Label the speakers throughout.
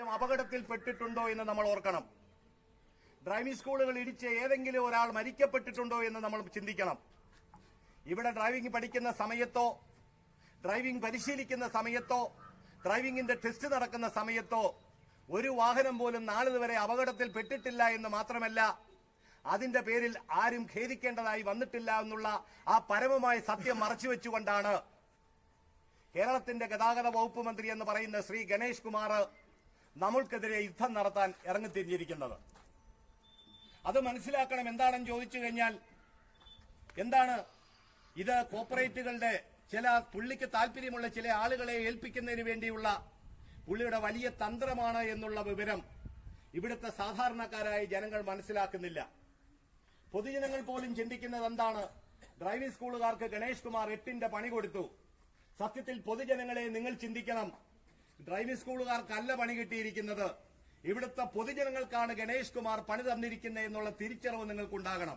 Speaker 1: അപകടത്തിൽ പെട്ടിട്ടുണ്ടോ എന്ന് നമ്മൾ ഓർക്കണം. ഡ്രൈവിംഗ് സ്കൂളുകൾ ഇടിച്ച് ഏതെങ്കിലും ഒരാൾ മരിക്കപ്പെട്ടിട്ടുണ്ടോ എന്ന് നമ്മൾ ചിന്തിക്കണം. ഇവിടെ ഡ്രൈവിംഗ് പഠിക്കുന്ന സമയത്തോ ഡ്രൈവിംഗ് പരിശീലിക്കുന്ന സമയത്തോ ഡ്രൈവിംഗിന്റെ ടെസ്റ്റ് നടക്കുന്ന സമയത്തോ ഒരു വാഹനം പോലും നാളിതുവരെ അപകടത്തിൽ പെട്ടിട്ടില്ല എന്ന് മാത്രമല്ല അതിന്റെ പേരിൽ ആരും ഖേദിക്കേണ്ടതായി വന്നിട്ടില്ല എന്നുള്ള ആ പരമമായ സത്യം മറച്ചുവെച്ചുകൊണ്ടാണ് കേരളത്തിന്റെ ഗതാഗത വകുപ്പ് മന്ത്രി എന്ന് പറയുന്ന ശ്രീ ഗണേഷ് കുമാർ നമ്മൾക്കെതിരെ യുദ്ധം നടത്താൻ ഇറങ്ങിത്തിരിഞ്ഞിരിക്കുന്നത്. അത് മനസ്സിലാക്കണം എന്താണെന്ന് ചോദിച്ചു കഴിഞ്ഞാൽ എന്താണ് ഇത് കോപ്പറേറ്റുകളുടെ ചില പുള്ളിക്ക് താല്പര്യമുള്ള ചില ആളുകളെ ഏൽപ്പിക്കുന്നതിന് വേണ്ടിയുള്ള പുള്ളിയുടെ വലിയ തന്ത്രമാണ് എന്നുള്ള വിവരം ഇവിടുത്തെ സാധാരണക്കാരായ ജനങ്ങൾ മനസ്സിലാക്കുന്നില്ല. പൊതുജനങ്ങൾ പോലും ചിന്തിക്കുന്നത് എന്താണ്? ഡ്രൈവിംഗ് സ്കൂളുകാർക്ക് ഗണേഷ് കുമാർ എട്ടിന്റെ പണി കൊടുത്തു. സത്യത്തിൽ പൊതുജനങ്ങളെ നിങ്ങൾ ചിന്തിക്കണം. ഡ്രൈവിംഗ് സ്കൂളുകാർക്കല്ല പണി കിട്ടിയിരിക്കുന്നത്. ഇവിടുത്തെ പൊതുജനങ്ങൾക്കാണ് ഗണേഷ് കുമാർ പണി തന്നിരിക്കുന്നത് എന്നുള്ള തിരിച്ചറിവ് നിങ്ങൾക്കുണ്ടാകണം.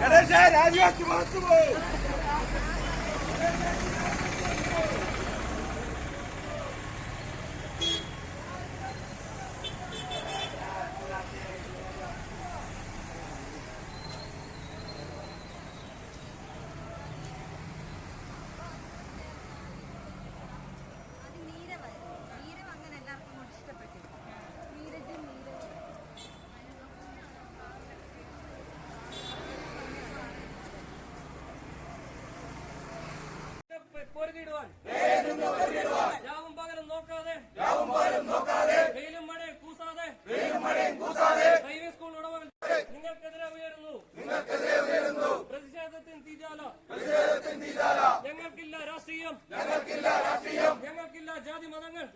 Speaker 2: Cadê Jair? Adiós, que mano, നേരിടുവാൻ. രാവും പകലും
Speaker 3: നോക്കാതെ. രാവും പകലും നോക്കാതെ. വെയിലും മഴയും ഉയരുന്നു. നിങ്ങൾക്കെതിരെ ഉയരുന്നു. പ്രതിഷേധത്തിന് തീജാല പ്രതിഷേധത്തിന് തീജാല ഞങ്ങൾക്കില്ല രാഷ്ട്രീയം. ഞങ്ങൾക്കില്ല രാഷ്ട്രീയം. ഞങ്ങൾക്കില്ല ജാതി മതങ്ങൾ.